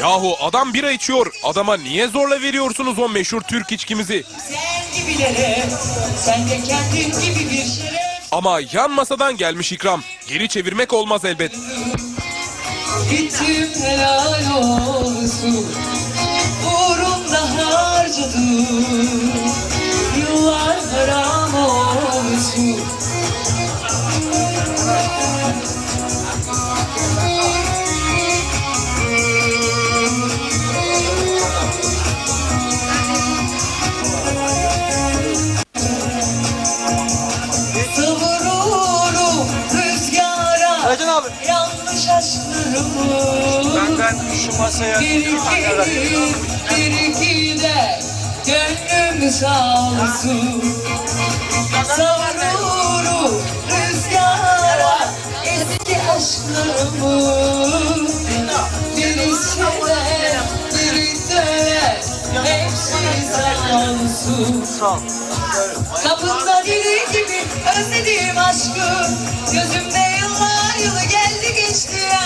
Yahu adam bira içiyor. Adama niye zorla veriyorsunuz o meşhur Türk içkimizi? Ama yan masadan gelmiş ikram. Geri çevirmek olmaz elbet. Gittim helal olsun harcadım Yıllar Benden şu masaya Bir gelir, bir gider, gönlüm sağ olsun. Savururum rüzgara eski aşklarımı. Biri döver, hepsi sağ olsun. Kapında diri gibi özlediğim aşkı. Gözümde yıllar yılı geldi geçti ya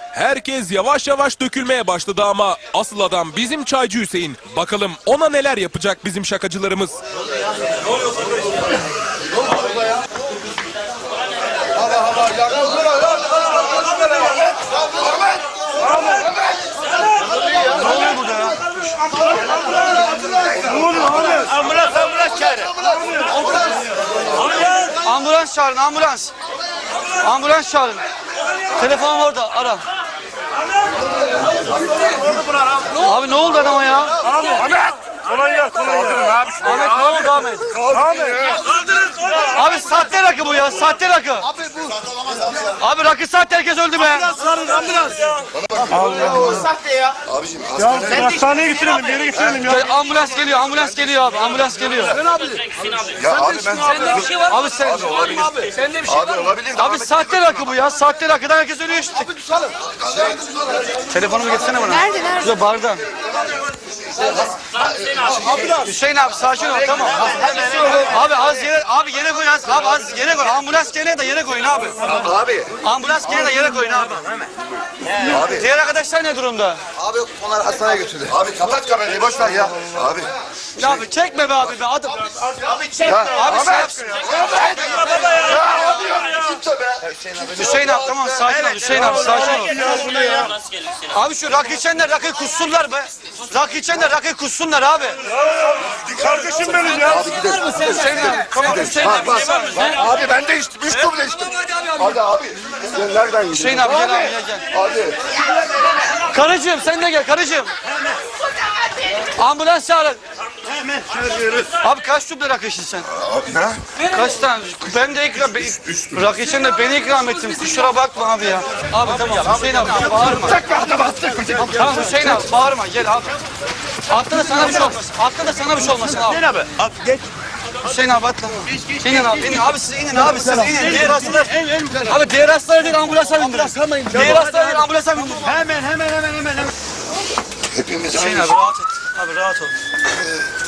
Herkes yavaş yavaş dökülmeye başladı ama asıl adam bizim çaycı Hüseyin. Bakalım ona neler yapacak bizim şakacılarımız. Ambulans ambulans çağırın. Ambulans çağırın ambulans. Ambulans çağırın. Telefonum orada ara. Abi ne oldu adama ya? Ahmet. Kolay gel kolay gel. Abi Ahmet ne oldu Ahmet? Abi sahte rakı bu ya sahte rakı. Abi bu. Abi rakı sahte herkes öldü be. Ya hastaneye götürelim bir yere götürelim ya. Gel, ambulans geliyor ambulans geliyor abi ambulans geliyor. Ya abi ben Abi sen abi olabilir de Abi sahte rakı bu ya. Sahte rakıdan herkes ölüyor işte. Telefonumu getirsene bana. Nerede nerede? Şurada barda. Hüseyin abi sakin ol tamam. Abi az yere abi yere koy az. Abi az yere koy. Ambulans gene de yere koyun abi. abi Ambulans gene de yere koyun abi. abi Diğer arkadaşlar ne durumda? abi onlar hastaneye götürdü. Abi kapat kamerayı boş ver ya. Abi Ya abi çekme be abi be. Adam. ya Abi şey yapsın. Kimse be. Hüseyin abi tamam sakin ol. Hüseyin abi sakin ol. Abi şu rakı içenler rakı kussunlar be. Rakı içenler rakı kussunlar abi. Kardeşim benim ya. Abi gidelim. Hüseyin abi. Tamam Hüseyin abi. Abi ben de içtim. Üç kuble içtim. Hadi abi. Sen nereden gidiyorsun? Hüseyin abi gel abi gel gel. Hadi. Karıcığım sen de gel karıcığım. Ambulans çağırın. Hemen çağırıyoruz. Abi kaç tüple rakı içtin sen? Abi ne? Kaç tane? Ben de ikram, ben, rakı için de beni ikram ettim. Kusura bakma abi ya. Abi tamam Hüseyin abi bağırma. Tamam Hüseyin abi bağırma gel abi. Atla da sana bir şey olmasın. Atla da sana bir şey olmasın abi. abi. Abi geç. Hüseyin abi atla. İnin abi inin abi siz inin abi siz inin. Diğer hastalar. Abi diğer hastaları değil ambulansa bindirin. Diğer hastaları değil ambulansa bindirin. Hemen hemen hemen hemen. Hepimiz Hüseyin abi rahat et. Abi rahat ol.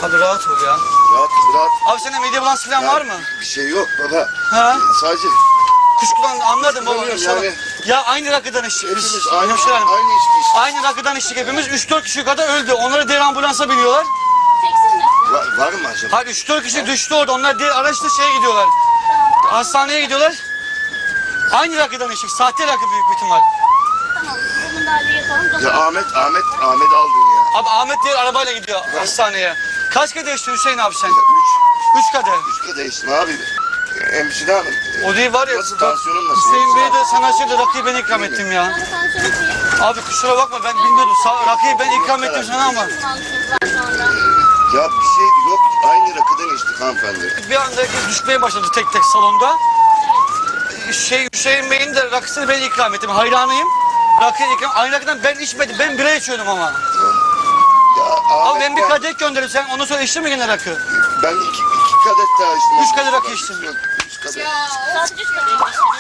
Abi rahat ol ya. Rahat rahat. Abi senin mide bulantısı falan var mı? Bir şey yok baba. Ha? Sadece Kuşkulan anladım baba Bilmiyorum inşallah. yani. Ya aynı rakıdan içtik biz. hepimiz aynı, Hemşire hanım. aynı. Aynı rakıdan içtik hepimiz. 3-4 kişi kadar öldü. Onları diğer ambulansa biniyorlar. Var, var mı acaba? Hayır 3-4 kişi düştü orada. Onlar diğer araçla şeye gidiyorlar. Hastaneye gidiyorlar. Aynı rakıdan içtik. Sahte rakı büyük bir ihtimal. Tamam, bu müdahaleyi yapalım. Ya Ahmet Ahmet Ahmet aldın ya. Abi Ahmet diğer arabayla gidiyor hastaneye. Kaç kere değişti Hüseyin abi sen? Üç. 3 kadeh. Üç kadar içtim abi. Hemşire hanım. O değil var ya. Nasıl tansiyonun nasıl? Hüseyin Bey de sana şimdi rakıyı ben ikram ettim ya. Abi kusura bakma ben bilmiyordum. Sa- rakıyı ben ikram ettim sana ama. Sağlıksız var şu anda. Ya bir hanımefendi. Bir anda herkes düşmeye başladı tek tek salonda. Şey Hüseyin Bey'in de rakısını ben ikram ettim. Hayranıyım. Rakı ikram. Aynı rakıdan ben içmedim. Ben bira içiyordum ama. Abi ben bir kadeh gönderdim. Sen ondan sonra içtin mi gene rakı? Ben iki, iki kadeh daha içtim. Üç kadeh rakı içtim. Yok, üç kadar.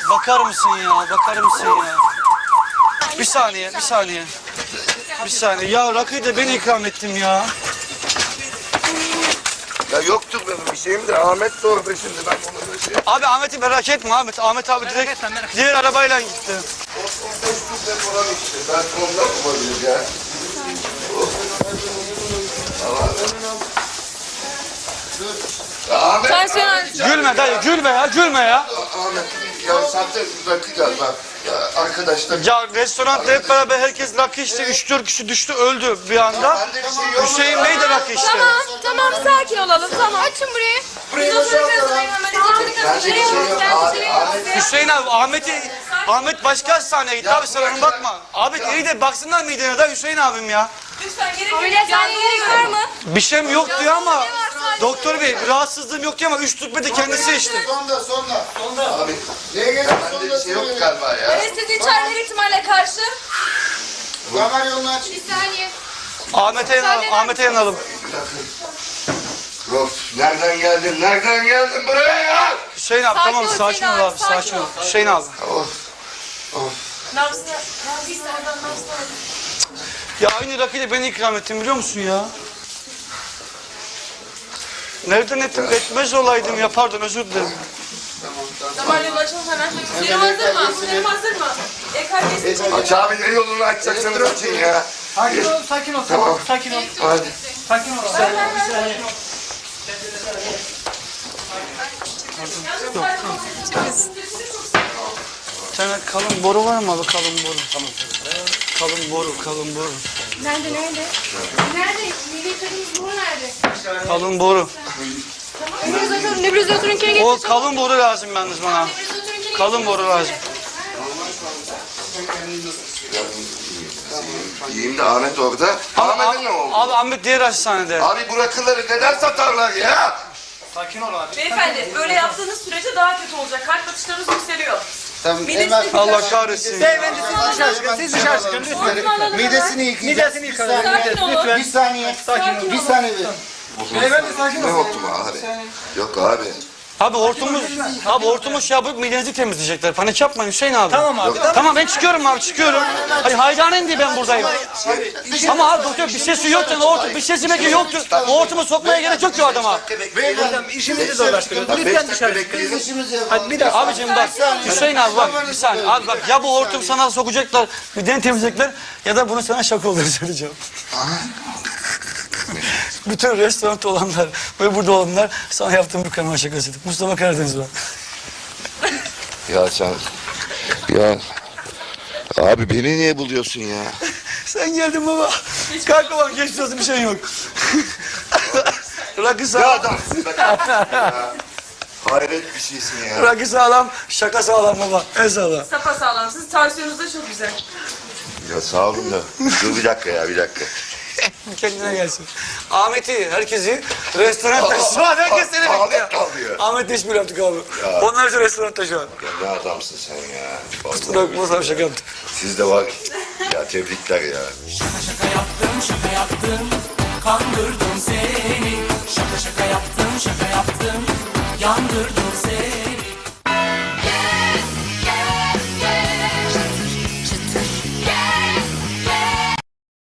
Bakar mısın ya? Bakar mısın ya? Bir saniye, bir saniye. Bir saniye. Ya rakıyı da ben ikram ettim ya. Ya yoktur benim bir şeyim de Ahmet orada şimdi ben onu da şey... Abi Ahmet'i merak etme Ahmet. Ahmet abi direkt diğer arabayla gitti. O son beş yüzde falan içti. Ben ondan olabilir ya. Ahmet, Ahmet, Gülme dayı, gülme ya, gülme ya. Ahmet, ya sahte rakı galiba. Ya arkadaşlar, Ya restoranda hep beraber herkes rakı içti. Üç dört kişi düştü, öldü bir anda. bende bir şey yok. Hüseyin Bey de rakı içti. Tamam, tamam sakin olalım. Tamam. Açın burayı. Biz oturacağız hemen. Bende bir şey yok. Ahmet, Ahmet, Hüseyin abi, Ahmet'i, Ahmet başka hastaneye gitti abi sen ona bakma. Abi iyi de baksınlar midene de Hüseyin abim ya. Ameliyathaneye gerek var mı? Bir şeyim yok diyor ama doktor bey bir rahatsızlığım yok diyor ama üç tüp de kendisi içti. Sonda, sonda. Sonda. Abi, neye gelin? Bende bir şey yok galiba ya. Anestezi içeride bir ihtimalle karşı. Damar yolunu aç. Bir saniye. Ahmet'e yanalım, Ahmet'e yanalım. Of, nereden geldin? Nereden geldin buraya ya? Hüseyin abi Sakin tamam ol sakin Hüseyin ol abi, abi sakin sakin ol. ol. Hüseyin abi. Of. Ya aynı rakıyla beni ikram ettin biliyor musun ya? Nereden ettim? Etmez olaydım ya pardon özür dilerim. Damar yolu açalım hemen. Serum hazır mı? Serum hazır mı? EKG'si çekin. Aç abi ne yolunu açacaksınız açın ya. Sakin ol, sakin ol, Tamam. sakin ol. Hadi. Sakin ol. Bir tane kalın boru var mı abi kalın boru? Kalın boru, kalın boru. Nerede, nerede? Nerede? Milli kadınız bu nerede? Kalın boru. Nebrizatörün, nebrizatörünkine geç. O kalın boru lazım yalnız bana. Kalın boru lazım. İyiyim de Ahmet orada. Ahmet'in ne oldu? Abi Ahmet diğer hastanede. Abi bu rakıları neden satarlar ya? Beyefendi böyle yaptığınız sürece daha kötü olacak. Kalp atışlarınız yükseliyor. Allah kahretsin. ya. Midesini yıkayacağız. Midesini Sakin olun. Bir saniye. Sakin Bir olun. saniye bir. Ne oldu abi? Yok abi. Abi hortumuz, abi hortumuz şey yapıp midenizi temizleyecekler. Panik yapmayın Hüseyin abi. Tamam abi. Tamam ben çıkıyorum abi çıkıyorum. Hayır hayranıyım diye ben buradayım. Ama abi doktor bir sesi yokken o hortum bir sesi belki yoktu. O hortumu sokmaya gerek yok ki o adama. İşimizi zorlaştırıyoruz. Lütfen dışarı çıkın. İşimizi yapalım. Abicim bak Hüseyin abi bak bir saniye abi bak ya bu hortum sana sokacaklar mideni temizleyecekler ya da bunu sana şaka olur söyleyeceğim. Bütün restoranda olanlar ve burada olanlar sana yaptığım bir kanal şakasıydı. Mustafa Karadeniz ben. Ya sen... Ya... Abi beni niye buluyorsun ya? Sen geldin baba. Kalk babam geçmiş olsun bir şey yok. Rakı sağlam. Hayret bir şeysin ya. Rakı sağlam, şaka sağlam baba. En sağlam. Sapa sağlam. Siz tansiyonunuz da çok güzel. Ya sağ olun da. Dur bir dakika ya bir dakika. Kendine gelsin. Ahmet'i, herkesi restoranda şu an herkes seni Ahmet bekliyor. kalıyor. Ahmet işbirliği yaptık abi. Onlar hepsi restoranda şu an. Ya ne adamsın sen ya. Vallahi. Bırak bu sana şaka yaptık. Siz de var. Ya tebrikler ya. Şaka yaptım şaka yaptım Kandırdım seni Şaka şaka yaptım şaka yaptım Yandırdım